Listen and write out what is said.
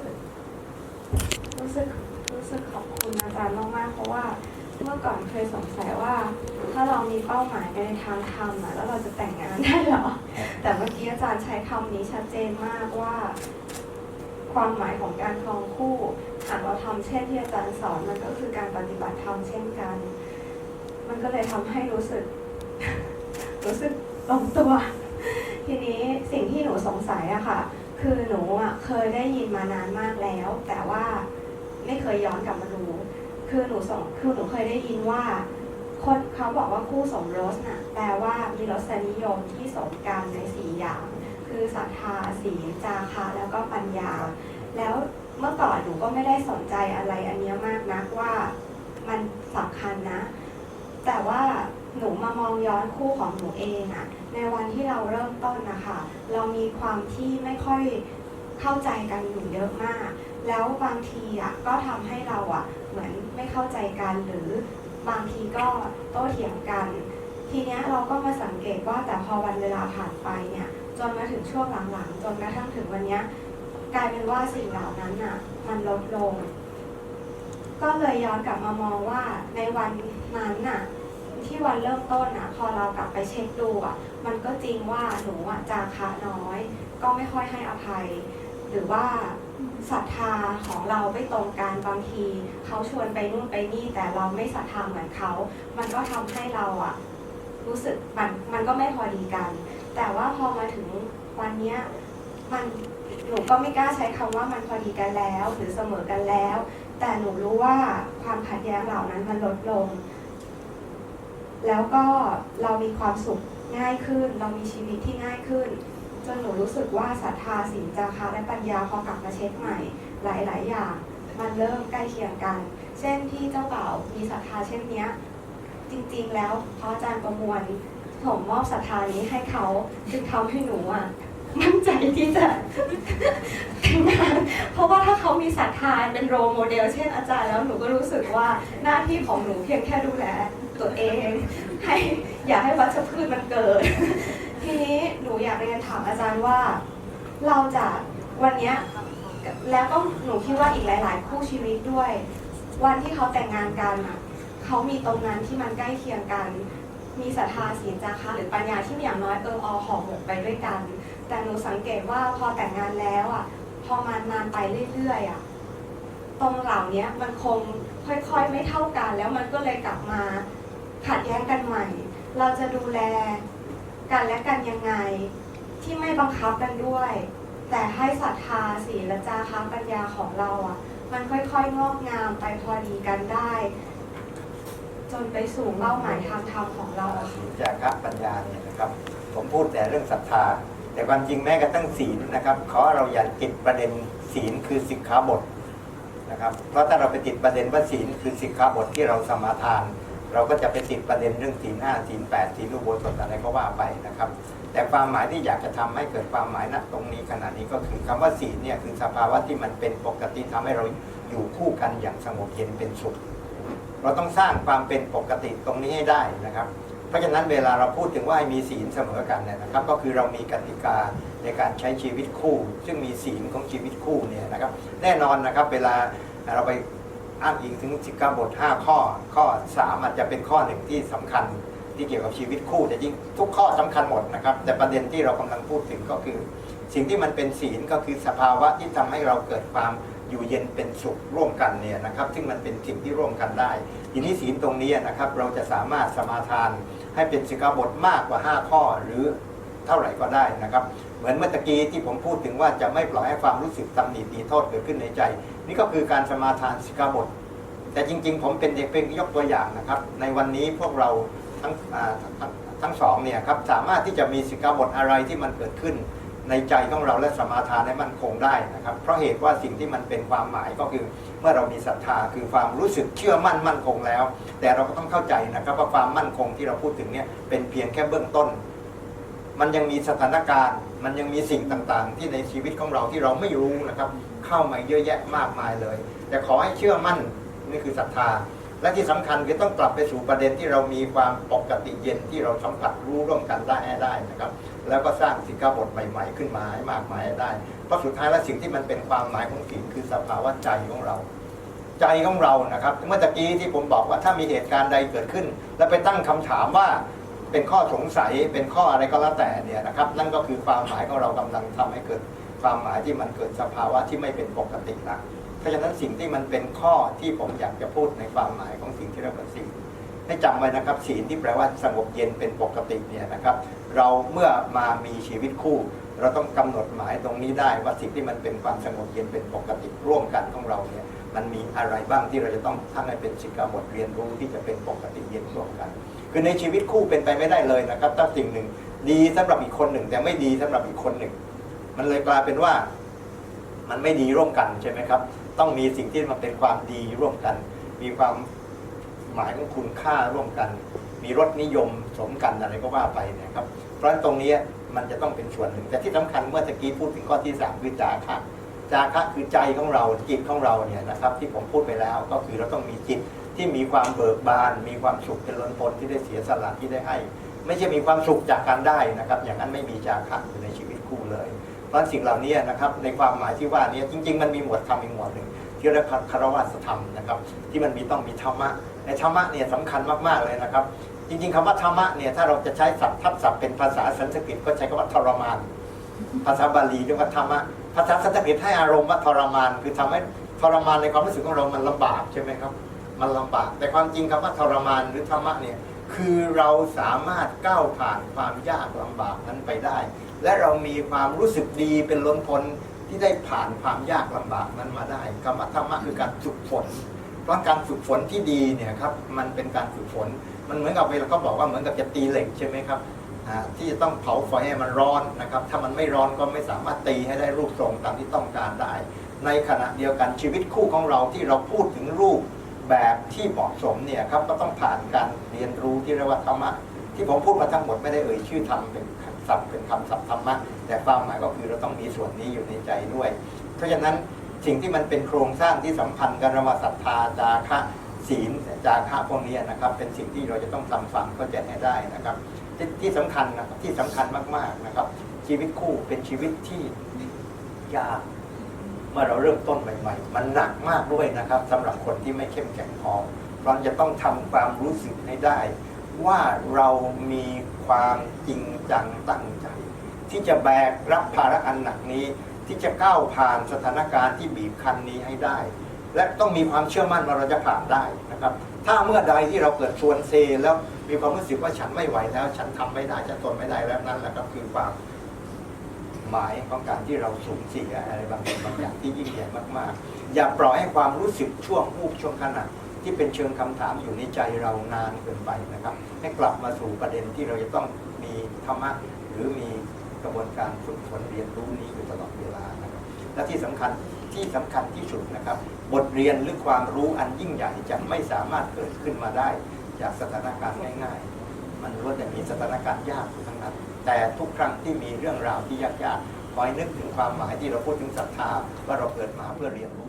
สึก รู้สึกรู้สึกขอบคุณอาจารย์มากๆเพราะว่าเมื่อก่อนเคยสงสัยว่า ถ้าเรามีเป้าหมายไปในทางธรรมอะแล้วเราจะแต่งงานได้หรอ แต่เมื่อกี้อาจารย์ใช้คำนี้ชัดเจนมากว่า ความหมายของการครองคู่หากเราทำเช่นที่อาจารย์สอนมันก็คือการปฏิบัติธรรมเช่นกัน มันก็เลยทำให้รู้สึก รู้สึกลงตัว ทีนี้สิ่งที่หนูสงสัยอะค่ะ คือหนูอะเคยได้ยินมานานมากแล้ว แต่ว่าไม่เคยย้อนกลับมาดูคือหนูสงคือหนูเคยได้ยินว่า คนเขาบอกว่าคู่สมรสน่ะแปลว่ามีรสนิยมที่สมกันในสี่อย่าง คือศรัทธาศีลจาคะแล้วก็ปัญญา แล้วเมื่อก่อนหนูก็ไม่ได้สนใจอะไรอันเนี้ยมากนักว่ามันสำคัญนะ แต่ว่า มามองย้อนคู่ของหนูเองอะในวันที่เราเริ่มต้นนะคะเรามีความที่ไม่ค่อยเข้าใจกันอยู่เยอะมาก แล้วบางทีอะก็ทำให้เราอะเหมือนไม่เข้าใจกันหรือบางทีก็โต้เถียงกัน ทีเนี้ยเราก็มาสังเกตว่าแต่พอวันเวลาผ่านไปเนี่ยจนมาถึงช่วงหลังๆ จนกระทั่งถึงวันเนี้ยกลายเป็นว่าสิ่งเหล่านั้นน่ะมันลดลง ก็เลยย้อนกลับมามองว่าในวันนั้นน่ะ ที่วันเริ่มต้นนะพอเรากลับไปเช็คดูอะมันก็จริงว่าหนูอะจาคะน้อย ก็ไม่ค่อยให้อภัย หรือว่าศรัทธาของเราไม่ตรงกันบางที เขาชวนไปนู่นไปนี่แต่เราไม่ศรัทธาเหมือนเขา มันก็ทำให้เราอะรู้สึกมันมันก็ไม่พอดีกัน แต่ว่าพอมาถึงวันเนี้ยมันหนูก็ไม่กล้าใช้คำว่ามันพอดีกันแล้ว หรือเสมอกันแล้ว แต่หนูรู้ว่าความขัดแย้งเหล่านั้นมันลดลง แล้วก็เรามีความสุขง่ายขึ้น เรามีชีวิตที่ง่ายขึ้น จนหนูรู้สึกว่าศรัทธาศีลจาคะและปัญญาพอกลับมาเช็คใหม่ หลาย ๆ อย่าง มันเริ่มใกล้เคียงกัน เช่นที่เจ้าบ่ามีศรัทธาเช่นเนี้ย จริง ๆ แล้วพระอาจารย์ประมวลผมมอบศรัทธานี้ให้เขาจึงทำให้หนูอะมั่นใจที่จะแต่งงานเพราะว่าถ้าเขามีศรัทธาเป็นโรโมเดล เช่นอาจารย์แล้วหนูก็รู้สึกว่าหน้าที่ของหนูเพียงแค่ดูแล ตัวเอง ให้อย่าให้วัชพืชมันเกิด ทีนี้หนูอยากเรียนถามอาจารย์ว่า เราจะวันเนี้ยแล้วก็หนูคิดว่าอีกหลาย ๆ คู่ชีวิตด้วย วันที่เขาแต่งงานกันเขามีตรงนั้นที่มันใกล้เคียงกัน มีศรัทธาศีลจาคะหรือปัญญาที่อย่างน้อยเอออห่อหมกไปด้วยกัน แต่หนูสังเกตว่าพอแต่งงานแล้วอะ พอมันนานไปเรื่อยๆอะตรงเหล่านี้มันคงค่อยๆ ไม่เท่ากันแล้วมันก็เลยกลับมา ขัดแย้งกันใหม่ เราจะดูแลกันและกันยังไง ที่ไม่บังคับกันด้วย แต่ให้ศรัทธาศีลและจาคะปัญญาของเราอะ มันค่อยๆงอกงามไปพอดีกันได้ จนไปสู่เป้าหมายทางธรรมของเราอะศีลจาคะปัญญาเนี่ยนะครับ ผมพูดแต่เรื่องศรัทธา แต่ความจริงแม้กระทั่งศีลนะครับ ขอเราอย่าติดประเด็นศีลคือสิกขาบทนะครับ เพราะถ้าเราไปติดประเด็นว่าศีลคือสิกขาบทที่เราสมาทาน เราก็จะไปติดประเด็นเรื่องศีลห้าศีลแปดศีลอุโบสถอะไรก็ว่าไปนะครับ แต่ความหมายที่อยากจะทำให้เกิดความหมายณตรงนี้ขณะนี้ก็คือคำว่าศีลเนี่ยคือสภาวะที่มันเป็นปกติทำให้เราอยู่คู่กันอย่างสงบเย็นเป็นสุข เราต้องสร้างความเป็นปกติตรงนี้ให้ได้นะครับ เพราะฉะนั้นเวลาเราพูดถึงว่ามีศีลเสมอกันเนี่ยนะครับ ก็คือเรามีกติกาในการใช้ชีวิตคู่ ซึ่งมีศีลของชีวิตคู่เนี่ยนะครับ แน่นอนนะครับ เวลาเราไป อ้างอิงถึงสิกขาบท5ข้อ ข้อ3อาจจะเป็นข้อหนึ่งที่สำคัญที่เกี่ยวกับชีวิตคู่แต่จริงทุกข้อสำคัญหมดนะครับ แต่ประเด็นที่เรากำลังพูดถึงก็คือ สิ่งที่มันเป็นศีลก็คือสภาวะที่ทำให้เราเกิดความอยู่เย็นเป็นสุขร่วมกันเนี่ยนะครับ ซึ่งมันเป็นสิ่งที่ร่วมกันได้ทีนี้ศีลตรงนี้นะครับ เราจะสามารถสมาทานให้เป็นสิกขาบทมากกว่า 5 ข้อหรือเท่าไหร่ก็ได้นะครับ เหมือนเมื่อกี้ที่ผมพูดถึงว่าจะไม่ปล่อยให้ความรู้สึกตำหนิตีโทษเกิดขึ้นในใจ นี่ก็คือการสมาทานสิกขาบท แต่จริง ๆ ผมเป็นเด็กเป็นยกตัวอย่างนะครับ ในวันนี้พวกเราทั้งทั้งสองเนี่ยครับสามารถที่จะมีสิกขาบทอะไรที่มันเกิดขึ้น ในใจของเราและสมาทานให้มันคงได้นะครับ เพราะเหตุว่าสิ่งที่มันเป็นความหมายก็คือ เมื่อเรามีศรัทธาคือความรู้สึกเชื่อมั่นมั่นคงแล้ว แต่เราก็ต้องเข้าใจนะครับว่าความมั่นคงที่เราพูดถึงเนี่ยเป็นเพียงแค่เบื้องต้น มันยังมีสถานการณ์ มันยังมีสิ่งต่างๆ ที่ในชีวิตของเราที่เราไม่รู้นะครับ เข้ามาเยอะแยะมากมายเลย แต่ขอให้เชื่อมั่นนี่คือศรัทธา และที่สำคัญคือต้องกลับไปสู่ประเด็นที่เรามีความปกติเย็นที่เราสัมผัสรู้ร่วมกันได้ได้นะครับ แล้วก็สร้างสิกขาบทใหม่ ๆ ขึ้นมาให้มากมายได้เพราะสุดท้ายแล้วสิ่งที่มันเป็นความหมายของศีลคือสภาวะใจของเราใจของเรานะครับ เมื่อตะกี้ที่ผมบอกว่าถ้ามีเหตุการณ์ใดเกิดขึ้น แล้วไปตั้งคำถามว่าเป็นข้อสงสัยเป็นข้ออะไรก็แล้วแต่เนี่ยนะครับ นั่นก็คือความหมายของเรากำลังทำให้เกิด ความหมายที่มันเกิดสภาวะที่ไม่เป็นปกติละเพราะฉะนั้นสิ่งที่มันเป็นข้อที่ผมอยากจะพูดในความหมายของสิ่งที่เรียกว่าศีลให้จำไว้นะครับศีลที่แปลว่าสงบเย็นเป็นปกติเนี่ยนะครับ เราเมื่อมามีชีวิตคู่ เราต้องกำหนดหมายตรงนี้ได้ว่าสิ่งที่มันเป็นความสงบเย็นเป็นปกติร่วมกันของเราเนี่ยมันมีอะไรบ้างที่เราจะต้องทั้งให้เป็นสิกขาบทเรียนรู้ที่จะเป็นปกติเย็นร่วมกัน คือในชีวิตคู่เป็นไปไม่ได้เลยนะครับถ้าสิ่งหนึ่ง ดีสำหรับอีกคนหนึ่ง แต่ไม่ดีสำหรับอีกคนหนึ่ง มันเลยกลายเป็นว่า มันไม่ดีร่วมกันใช่ไหมครับ ต้องมีสิ่งที่มันเป็นความดีร่วมกัน มีความหมายของคุณค่าร่วมกัน มีรสนิยมสมกันอะไรก็ว่าไปเนะครับ เพราะฉะนั้นตรงนี้มันจะต้องเป็นส่วนหนึ่ง แต่ที่สำคัญเมื่อตะกี้พูดถึงข้อที่สามคือจาคะจาคะคือใจของเราจิตของเราเนี่ยนะครับ ที่ผมพูดไปแล้วก็คือเราต้องมีจิตที่มีความเบิกบาน มีความสุขเป็นล้นพ้นที่ได้เสียสละที่ได้ให้ ไม่ใช่มีความสุขจากการได้นะครับ อย่างนั้นไม่มีจาคะอยู่ในชีวิตคู่เลย เพราะฉะนั้นสิ่งเหล่านี้นะครับในความหมายที่ว่านี้จริง ๆ มันมีหมวดธรรมอีกหมวดหนึ่งที่เรียกคารวะธรรมนะครับ ที่มันมีต้องมีธรรมะในธรรมะเนี่ยสำคัญมากๆเลยนะครับ จริง ๆคำว่าธรรมะเนี่ยถ้าเราจะใช้ศัพท์ทับศัพท์เป็นภาษาสันสกฤตก็ใช้คำว่าทรมาน ภาษาบาลีเรียกว่าธรรมะภาษาสันสกฤตให้อารมณ์ว่าทรมาน คือทำให้ทรมานในความรู้สึกของเรามันลำบากใช่ไหมครับ มันลำบาก แต่ความจริงคำว่าทรมานหรือธรรมะเนี่ยคือเราสามารถก้าวผ่านความยากลำบากนั้นไปได้ และเรามีความรู้สึกดีเป็นล้นพ้นที่ได้ผ่านความยากลำบากนั้นมาได้คำว่าธรรมะคือการฝึกฝน เพราะการฝึกฝนที่ดีเนี่ยครับมันเป็นการฝึกฝน มันเหมือนกับเวลาเขาบอกว่าเหมือนกับจะตีเหล็กใช่ไหมครับอ่าที่จะต้องเผาไฟให้มันร้อนนะครับ ถ้ามันไม่ร้อนก็ไม่สามารถตีให้ได้รูปทรงตามที่ต้องการได้ ในขณะเดียวกันชีวิตคู่ของเราที่เราพูดถึงรูปแบบที่เหมาะสมเนี่ยครับก็ต้องผ่านการเรียนรู้ที่เรียกว่าธรรมะที่ผมพูดมาทั้งหมดไม่ได้เอ่ยชื่อธรรมเป็น ศัพท์เป็นคำศัพท์ธรรมะแต่ความหมายก็คือเราต้องมีส่วนนี้อยู่ในใจด้วย เพราะฉะนั้นสิ่งที่มันเป็นโครงสร้างที่สัมพันธ์กันระหว่างศรัทธาจาคะศีลจาคะพวกนี้นะครับ เป็นสิ่งที่เราจะต้องทำฝังเข้าใจให้ได้นะครับ ที่ที่สำคัญนะครับที่สำคัญมากๆนะครับ ชีวิตคู่เป็นชีวิตที่ยากเมื่อเราเริ่มต้นใหม่ๆ มันหนักมากด้วยนะครับสำหรับคนที่ไม่เข้มแข็งพอเราจะต้องทำความรู้สึกให้ได้ ว่าเรามีความจริงจังตั้งใจ ที่จะแบกรับภาระอันหนักนี้ ที่จะก้าวผ่านสถานการณ์ที่บีบคั้นนี้ให้ได้ และต้องมีความเชื่อมั่นว่าเราจะผ่านได้นะครับ ถ้าเมื่อใดที่เราเกิดชวนเซ แล้วมีความรู้สึกว่าฉันไม่ไหวแล้ว ฉันทำไม่ได้ฉันทนไม่ได้แล้วนั่นแหละครับคือความหมายของการที่เราสูญเสียอะไรบางสิ่งบางอย่างที่ยิ่งใหญ่มากๆ อย่าปล่อยให้ความรู้สึกช่วงวูบช่วงขณะ ที่เป็นเชิงคำถามอยู่ในใจเรานานเกินไปนะครับ ให้กลับมาสู่ประเด็นที่เราจะต้องมีธรรมะหรือมีกระบวนการฝึกฝนเรียนรู้นี้อยู่ตลอดเวลานะครับ และที่สำคัญที่สำคัญที่สุดนะครับ บทเรียนหรือความรู้อันยิ่งใหญ่จะไม่สามารถเกิดขึ้นมาได้ จากสถานการณ์ง่ายๆ มันล้วนแต่มีสถานการณ์ยากทั้งนั้น แต่ทุกครั้งที่มีเรื่องราวที่ยากๆคอยนึกถึงความหมายที่เราพูดถึงศรัทธาว่าเราเกิดมาเพื่อเรียนรู้